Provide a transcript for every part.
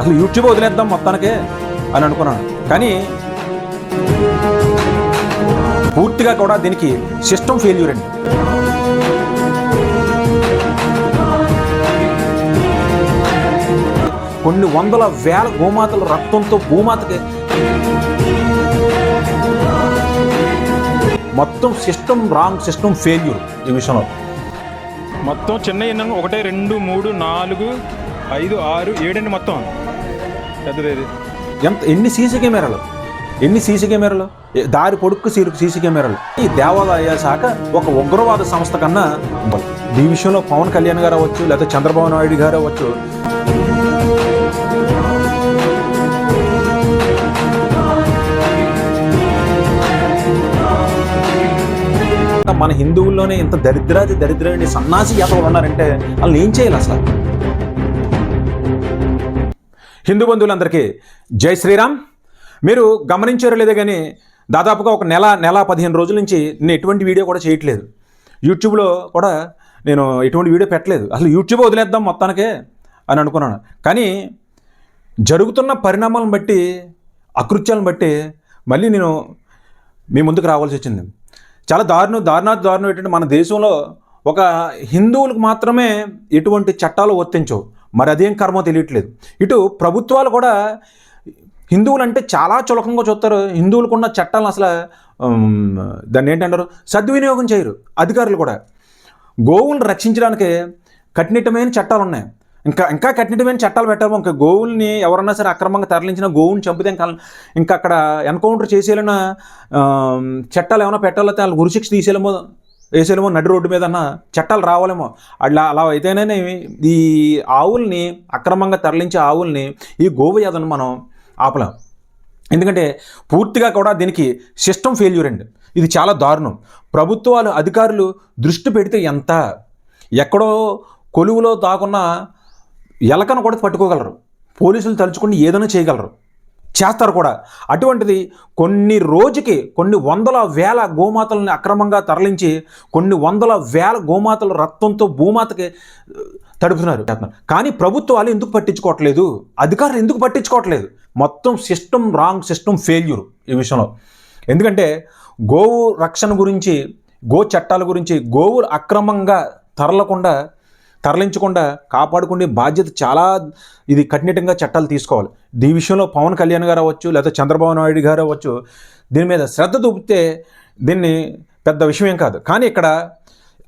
అసలు యూట్యూబ్ వదిలేద్దాం మొత్తానికే అని అనుకున్నాను. కానీ పూర్తిగా కూడా దీనికి సిస్టమ్ ఫెయిల్యూర్ అండి. కొన్ని వందల వేల గోమాతల రక్తంతో భూమాతకి మొత్తం సిస్టమ్ రాంగ్ సిస్టమ్ ఫెయిల్యూర్ ఈ విషయంలో. మొత్తం చిన్న ఒకటి ఒకటే రెండు మూడు నాలుగు ఐదు ఆరు ఏడండి మొత్తం. పెద్దది ఎంత ఎన్ని సీసీ కెమెరాలు? ఎన్ని సీసీ కెమెరాలు? దారి పొడుక్కు సీరు సీసీ కెమెరాలు. ఈ దేవాలయ శాఖ ఒక ఉగ్రవాద సంస్థ కన్నా ఈ విషయంలో పవన్ కళ్యాణ్ గారు అవ్వచ్చు లేకపోతే చంద్రబాబు నాయుడు గారు అవ్వచ్చు. మన హిందువుల్లోనే ఇంత దరిద్రాది దరిద్రాన్ని సన్నాసి యాతలు ఉన్నారంటే వాళ్ళని ఏం చేయాలి అసలు? హిందూ బంధువులందరికీ జై శ్రీరామ్. మీరు గమనించారో లేదో కానీ దాదాపుగా ఒక నెల నెల పదిహేను రోజుల నుంచి నేను ఎటువంటి వీడియో కూడా చేయట్లేదు. యూట్యూబ్లో కూడా నేను ఎటువంటి వీడియో పెట్టలేదు. అసలు యూట్యూబ్ వదిలేద్దాం మొత్తానికే అని అనుకున్నాను. కానీ జరుగుతున్న పరిణామాలను బట్టి అకృత్యాలను బట్టి మళ్ళీ నేను మీ ముందుకు రావాల్సి వచ్చింది. చాలా దారుణం దారుణాతి దారుణం ఏంటంటే మన దేశంలో ఒక హిందువులకు మాత్రమే ఎటువంటి చట్టాలు వర్తించవు. మరి అదేం కర్మో తెలియట్లేదు. ఇటు ప్రభుత్వాలు కూడా హిందువులు అంటే చాలా చులకంగా చూస్తారు. హిందువులకు ఉన్న చట్టాలను అసలు దాన్ని ఏంటంటారు? సద్వినియోగం చేయరు అధికారులు కూడా. గోవులను రక్షించడానికి కఠినమైన చట్టాలు ఉన్నాయి. ఇంకా ఇంకా కఠినమైన చట్టాలు పెట్టాము ఇంకా గోవుల్ని ఎవరన్నా సరే అక్రమంగా తరలించిన గోవుని చంపితే ఇంకా ఇంకా అక్కడ ఎన్కౌంటర్ చేసేయాలన్న చట్టాలు ఏమైనా పెట్టాలో వాళ్ళు గురిశిక్ష తీసేయాలేమో వేసేలేమో నడి రోడ్డు మీద అన్న చట్టాలు రావాలేమో. అట్లా అలా అయితేనే ఈ ఆవుల్ని అక్రమంగా తరలించే ఆవుల్ని ఈ గోవయాదను మనం ఆపలేం. ఎందుకంటే పూర్తిగా కూడా దీనికి సిస్టమ్ ఫెయిల్యూర్ అండి. ఇది చాలా దారుణం. ప్రభుత్వాలు అధికారులు దృష్టి పెడితే ఎంత? ఎక్కడో కొలువులో దాకున్న ఎలకను కూడా పట్టుకోగలరు. పోలీసులు తలుచుకుని ఏదైనా చేయగలరు. చేస్తారు కూడా. అటువంటిది కొన్ని రోజుకి కొన్ని వందల వేల గోమాతలని అక్రమంగా తరలించి కొన్ని వందల వేల గోమాతల రక్తంతో భూమాతకి తడుపుతున్నారు. చేస్తున్నారు. కానీ ప్రభుత్వాలు ఎందుకు పట్టించుకోవట్లేదు? అధికారులు ఎందుకు పట్టించుకోవట్లేదు? మొత్తం సిస్టమ్ రాంగ్ సిస్టమ్ ఫెయిల్యూర్ ఈ విషయంలో. ఎందుకంటే గోవు రక్షణ గురించి గో చట్టాల గురించి గోవులు అక్రమంగా తరలకుండా తరలించకుండా కాపాడుకునే బాధ్యత చాలా ఇది కఠినంగా చట్టాలు తీసుకోవాలి. దీని విషయంలో పవన్ కళ్యాణ్ గారు అవ్వచ్చు లేకపోతే చంద్రబాబు నాయుడు గారు అవ్వచ్చు దీని మీద శ్రద్ధ చూపితే దీన్ని పెద్ద విషయం ఏం కాదు. కానీ ఇక్కడ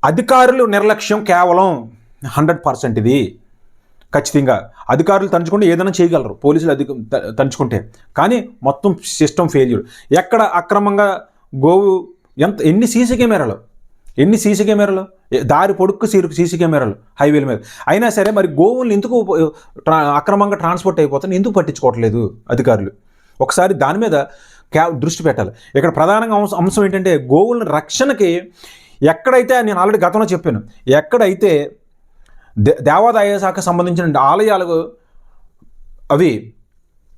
అధికారులు నిర్లక్ష్యం కేవలం హండ్రెడ్ పర్సెంట్ ఇది. ఖచ్చితంగా అధికారులు తంచుకుంటే ఏదైనా చేయగలరు పోలీసులు అధిక తంచుకుంటే కానీ మొత్తం సిస్టమ్ ఫెయిల్యూర్. ఎక్కడ అక్రమంగా గోవు ఎంత ఎన్ని సీసీ కెమెరాలు? ఎన్ని సీసీ కెమెరాలు? దారి పొడుక్కు సీరు సీసీ కెమెరాలు హైవేల మీద. అయినా సరే మరి గోవులను ఎందుకు అక్రమంగా ట్రాన్స్పోర్ట్ అయిపోతుంది ఎందుకు పట్టించుకోవట్లేదు అధికారులు? ఒకసారి దాని మీద క్యా దృష్టి పెట్టాలి. ఇక్కడ ప్రధానంగా అంశం అంశం ఏంటంటే గోవుల రక్షణకి ఎక్కడైతే నేను ఆల్రెడీ గతంలో చెప్పాను ఎక్కడైతే దే దేవాదాయ శాఖ సంబంధించిన ఆలయాలు అవి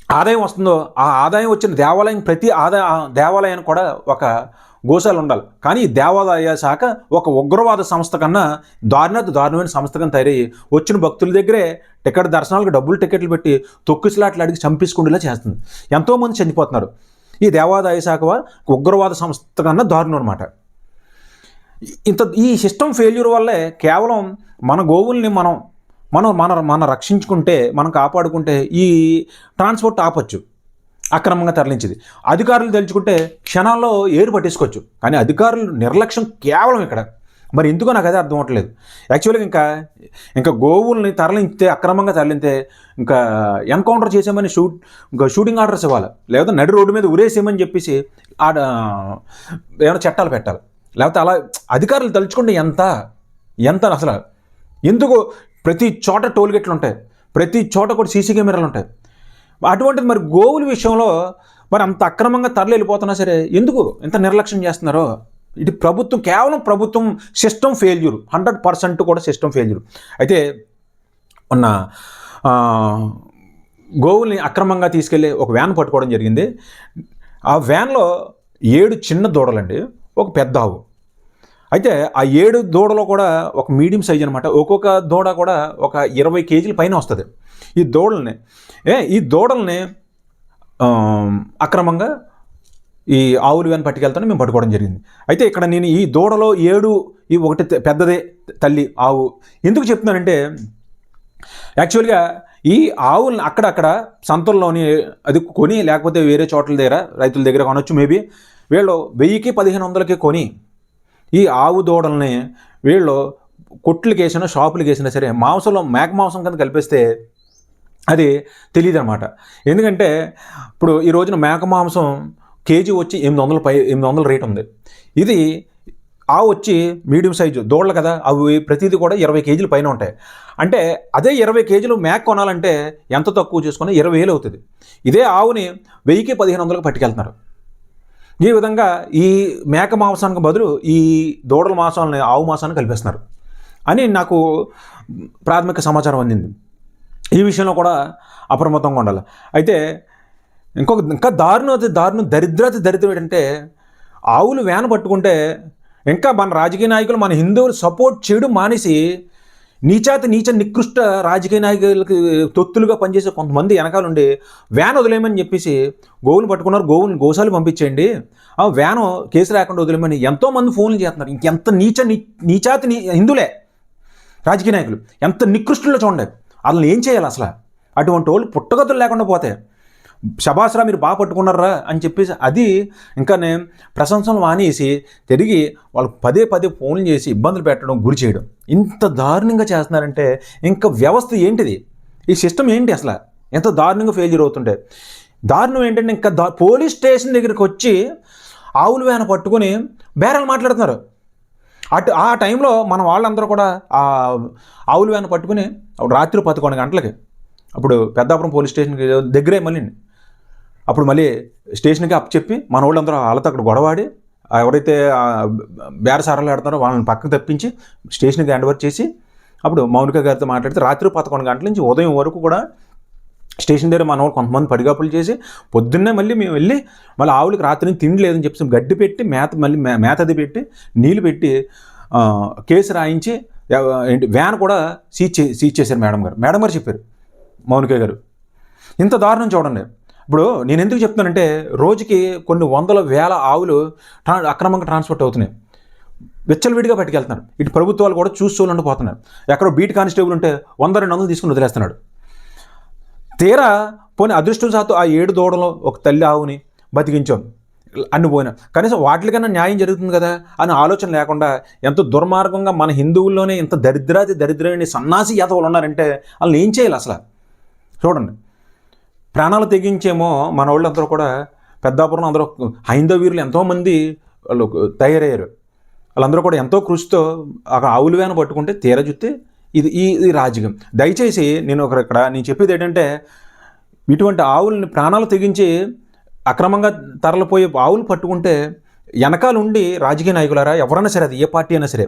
ఆదాయం వస్తుందో ఆ ఆదాయం వచ్చిన దేవాలయం ప్రతి ఆదాయ దేవాలయానికి కూడా ఒక గోశాలు ఉండాలి. కానీ ఈ దేవాదాయ శాఖ ఒక ఉగ్రవాద సంస్థ కన్నా దారుణాతి దారుణమైన సంస్థ కన్నా తయారయ్యి వచ్చిన భక్తుల దగ్గరే టికెట్ దర్శనాలకు డబ్బులు టికెట్లు పెట్టి తొక్కిసలాట్లు అడిగి చంపేసుకుండేలా చేస్తుంది. ఎంతోమంది చనిపోతున్నారు. ఈ దేవాదాయ శాఖ ఉగ్రవాద సంస్థ కన్నా దారుణం అనమాట ఇంత ఈ సిస్టమ్ ఫెయిల్యూర్ వల్లే కేవలం మన గోవుల్ని మనం మనం మన మన రక్షించుకుంటే మనం కాపాడుకుంటే ఈ ట్రాన్స్పోర్ట్ ఆపచ్చు. అక్రమంగా తరలించేది. అధికారులు తెలుసుకుంటే క్షణాల్లో ఏరు పట్టేసుకోవచ్చు. కానీ అధికారులు నిర్లక్ష్యం కేవలం ఇక్కడ. మరి ఎందుకో నాకు అదే అర్థం అవ్వట్లేదు యాక్చువల్గా ఇంకా ఇంకా గోవుల్ని తరలించితే అక్రమంగా తరలింతే ఇంకా ఎన్కౌంటర్ చేసామని షూట్ ఇంకా షూటింగ్ ఆర్డర్స్ ఇవ్వాలి. లేదా నడి రోడ్డు మీద ఉరేసేయమని చెప్పేసి ఆడ ఏమైనా చట్టాలు పెట్టాలి. లేకపోతే అలా అధికారులు తలుచుకుంటే ఎంత? ఎంత అసలు? ఎందుకు ప్రతి చోట టోల్గేట్లు ఉంటాయి. ప్రతి చోట కూడా సీసీ కెమెరాలు ఉంటాయి. అటువంటిది మరి గోవుల విషయంలో మరి అంత అక్రమంగా తరలి వెళ్ళిపోతున్నా సరే ఎందుకు ఇంత నిర్లక్ష్యం చేస్తున్నారో? ఇది ప్రభుత్వం కేవలం ప్రభుత్వం సిస్టమ్ ఫెయిల్యూర్ హండ్రెడ్ పర్సెంట్ కూడా సిస్టమ్ ఫెయిల్యూర్ అయితే ఉన్న గోవుల్ని అక్రమంగా తీసుకెళ్ళి ఒక వ్యాన్ పట్టుకోవడం జరిగింది. ఆ వ్యాన్లో ఏడు చిన్న దూడలండి. ఒక పెద్ద ఆవు. అయితే ఆ ఏడు దూడలో కూడా ఒక మీడియం సైజ్ అనమాట ఒక్కొక్క దూడ కూడా ఒక ఇరవై కేజీల పైన వస్తుంది. ఈ దూడల్ని ఏ ఈ దూడల్ని అక్రమంగా ఈ ఆవులు వెన పట్టుకెళ్తాను మేము పట్టుకోవడం జరిగింది. అయితే ఇక్కడ నేను ఈ దూడలో ఏడు ఈ ఒకటి పెద్దదే తల్లి ఆవు. ఎందుకు చెప్తున్నానంటే యాక్చువల్గా ఈ ఆవులను అక్కడక్కడ సంతల్లోని అది కొని లేకపోతే వేరే చోట్ల దగ్గర రైతుల దగ్గర కొనొచ్చు మేబీ. వీళ్ళు వెయ్యికి పదిహేను వందలకి కొని ఈ ఆవు దూడల్ని వీళ్ళు కొట్లకి వేసినా షాపులకి వేసినా సరే మాంసంలో మేక మాంసం కింద కలిపేస్తే అది తెలియదు అనమాట ఎందుకంటే ఇప్పుడు ఈ రోజున మేక మాంసం కేజీ వచ్చి ఎనిమిది వందల పై ఎనిమిది వందల రేట్ ఉంది. ఇది ఆ వచ్చి మీడియం సైజు దూడలు కదా అవి ప్రతిదీ కూడా ఇరవై కేజీలు పైన ఉంటాయి. అంటే అదే ఇరవై కేజీలు మేక కొనాలంటే ఎంత తక్కువ చేసుకున్నా ఇరవై వేలు అవుతుంది. ఇదే ఆవుని వెయ్యికి పదిహేను వందలకు పట్టుకెళ్తున్నారు. ఈ విధంగా ఈ మేక మాంసానికి బదులు ఈ దూడల మాంసాలని ఆవు మాంసాన్ని కలిపేస్తున్నారు. అని నాకు ప్రాథమిక సమాచారం అందింది. ఈ విషయంలో కూడా అప్రమత్తంగా ఉండాలి. అయితే ఇంకొక ఇంకా దారుణం అతి దారుణం దరిద్రత దరిద్రం ఏంటంటే ఆవులు వేన పట్టుకుంటే ఇంకా మన రాజకీయ నాయకులు మన హిందువులు సపోర్ట్ చేయడం మానేసి నీచాతి నీచ నికృష్ట రాజకీయ నాయకులకి తొత్తులుగా పనిచేసే కొంతమంది వెనకాల ఉండి వ్యాన్ వదిలేయమని చెప్పేసి గోవులు పట్టుకున్నారు. గోవులు గోసాలు పంపించేయండి. ఆ వ్యాన్ కేసు రాకుండా వదిలేమని ఎంతోమంది ఫోన్లు చేస్తున్నారు. ఇంకెంత నీచ నీ- నీచాతి నీ హిందువులే రాజకీయ నాయకులు. ఎంత నికృష్టుల్లో చూడండి. వాళ్ళని ఏం చేయాలి అసలు? అటువంటి వాళ్ళు పుట్టగతులు లేకుండా పోతాయి. శబాస్రా మీరు బాగా పట్టుకున్నారా అని చెప్పేసి అది ఇంకా నేను ప్రశంసలు మానేసి తిరిగి వాళ్ళకి పదే పదే ఫోన్లు చేసి ఇబ్బందులు పెట్టడం గురి చేయడం. ఇంత దారుణంగా చేస్తున్నారంటే ఇంకా వ్యవస్థ ఏంటిది? ఈ సిస్టమ్ ఏంటి అసలు? ఎంత దారుణంగా ఫెయిల్యూర్ అవుతుంటే. దారుణం ఏంటంటే ఇంకా దా పోలీస్ స్టేషన్ దగ్గరికి వచ్చి ఆవుల వేన పట్టుకొని బేరాలు మాట్లాడుతున్నారు. అటు ఆ టైంలో మన వాళ్ళందరూ కూడా ఆ ఆవులు వేన పట్టుకుని అప్పుడు రాత్రి పదకొండు గంటలకి అప్పుడు పెద్దాపురం పోలీస్ స్టేషన్కి దగ్గరే మళ్ళీ అప్పుడు మళ్ళీ స్టేషన్కి అప్ చెప్పి మన వాళ్ళందరూ వాళ్ళతో అక్కడ గొడవాడి ఎవరైతే బేరసారాలు ఆడుతున్నారో వాళ్ళని పక్కకు తప్పించి స్టేషన్కి హ్యాండ్ ఓవర్ చేసి అప్పుడు మౌనిక గారితో మాట్లాడితే రాత్రి పదకొండు గంటల నుంచి ఉదయం వరకు కూడా స్టేషన్ దగ్గర మన వాళ్ళు కొంతమంది పడిగాపులు చేసి పొద్దున్నే మళ్ళీ మేము వెళ్ళి మళ్ళీ ఆవులకి రాత్రి నుంచి తిండి లేదని చెప్పేసి గడ్డి పెట్టి మేత మళ్ళీ మేతది మేత అది పెట్టి నీళ్ళు పెట్టి కేసు రాయించి ఏంటి వ్యాన్ కూడా సీజ్ చే సీజ్ చేశారు మేడం గారు. మేడం గారు చెప్పారు మౌనిక గారు. ఇంత దారుణం చూడండి. ఇప్పుడు నేను ఎందుకు చెప్తున్నానంటే రోజుకి కొన్ని వందల వేల ఆవులు ట్రా అక్రమంగా ట్రాన్స్పోర్ట్ అవుతున్నాయి. విచ్చలవిడిగా పట్టుకెళ్తున్నారు. ఇటు ప్రభుత్వాలు కూడా చూసి చూడండి పోతున్నారు. ఎక్కడో బీట్ కానిస్టేబుల్ ఉంటే వంద రెండు వందలు తీసుకుని వదిలేస్తున్నాడు. తీరా పోనీ అదృష్టవశాత్తు ఆ ఏడు దూడలో ఒక తల్లి ఆవుని బతికించాం. అన్ని పోయినా. కనీసం వాటికన్నా న్యాయం జరుగుతుంది కదా అని ఆలోచన లేకుండా ఎంత దుర్మార్గంగా మన హిందువుల్లోనే ఇంత దరిద్రాది దరిద్రమైన సన్నాసి యాతవులు ఉన్నారంటే వాళ్ళని ఏం చేయాలి అసలు? చూడండి. ప్రాణాలు తెగించేమో మన వాళ్ళందరూ కూడా పెద్దాపురం అందరూ హైందవ వీరులు ఎంతోమంది వాళ్ళు తయారయ్యారు. వాళ్ళందరూ కూడా ఎంతో కృషితో అక్కడ ఆవులు వేన పట్టుకుంటే తీర చూస్తే ఇది ఈ ఇది రాజకీయం దయచేసి నేను ఒక ఇక్కడ నేను చెప్పేది ఏంటంటే ఇటువంటి ఆవుల్ని ప్రాణాలు తెగించి అక్రమంగా తరలిపోయే ఆవులు పట్టుకుంటే వెనకాల ఉండి రాజకీయ నాయకులారా ఎవరైనా సరే అది ఏ పార్టీ అయినా సరే.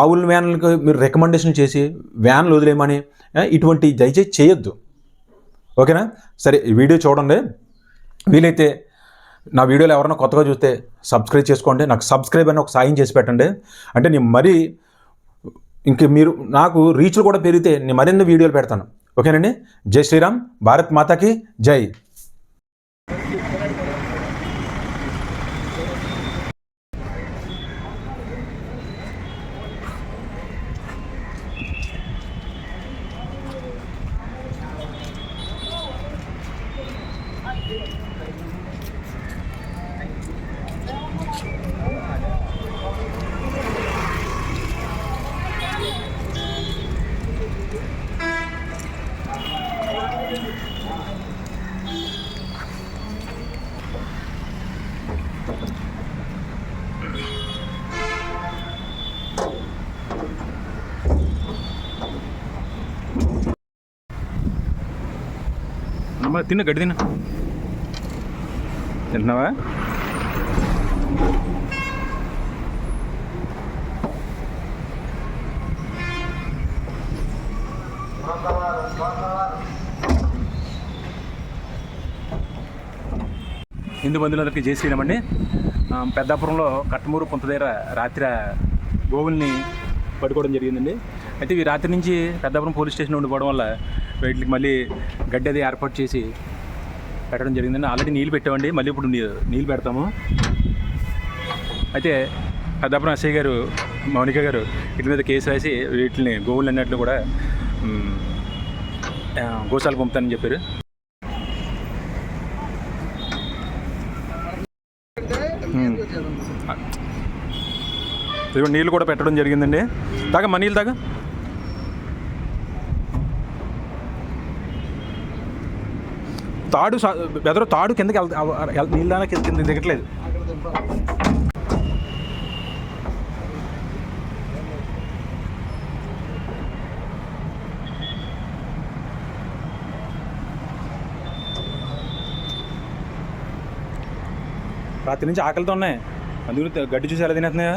ఆవుల వ్యాన్లకు మీరు రికమెండేషన్ చేసి వ్యాన్లు వదిలేయమని ఇటువంటి దయచేసి చేయొద్దు. ఓకేనా? సరే ఈ వీడియో చూడండి. వీలైతే నా వీడియోలు ఎవరైనా కొత్తగా చూస్తే సబ్స్క్రైబ్ చేసుకోండి. నాకు సబ్స్క్రైబ్ అని ఒక సాయం చేసి పెట్టండి. అంటే నేను మరీ ఇంక మీరు నాకు రీచ్లు కూడా పెరిగితే నేను మరిన్ని వీడియోలు పెడతాను. ఓకేనండి? జై శ్రీరామ్. భారత్ మాతాకి జై. అమ్మ తిన్న గడ్డి తిన్న తింటున్నావా? హిందూ బంధువులందరికీ జై శ్రీరామ్ అండి. పెద్దాపురంలో కట్టమూరు పొంత దగ్గర రాత్రి గోవుల్ని పట్టుకోవడం జరిగిందండి. అయితే ఈ రాత్రి నుంచి పెద్దాపురం పోలీస్ స్టేషన్ ఉండిపోవడం వల్ల వీటికి మళ్ళీ గడ్డి అది ఏర్పాటు చేసి పెట్టడం జరిగిందండి ఆల్రెడీ నీళ్ళు పెట్టామండి. మళ్ళీ ఇప్పుడు నీళ్ళు పెడతాము. అయితే పెద్దాపురం ఎస్ఐ గారు మౌనిక గారు వీటి మీద కేసు రాసి వీటిని గోవులు అన్నట్లు కూడా మ్, గోశాలకు పంపుతానని చెప్పారు. నీళ్ళు కూడా పెట్టడం జరిగిందండి. దాకా మన నీళ్ళు తాగా. తాడు బెదరు తాడు కిందకి వెళ్తా నీళ్ళ కింద దిగట్లేదు. రాత్రి నుంచి ఆకలితో ఉన్నాయి. అందుకని గడ్డి చూసి ఎలా తినేస్తున్నాయా?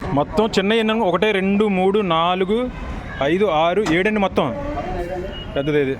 మొత్తం చిన్న ఎన్న ఒకటే రెండు మూడు నాలుగు ఐదు ఆరు ఏడండి మొత్తం? పెద్దది ఇది.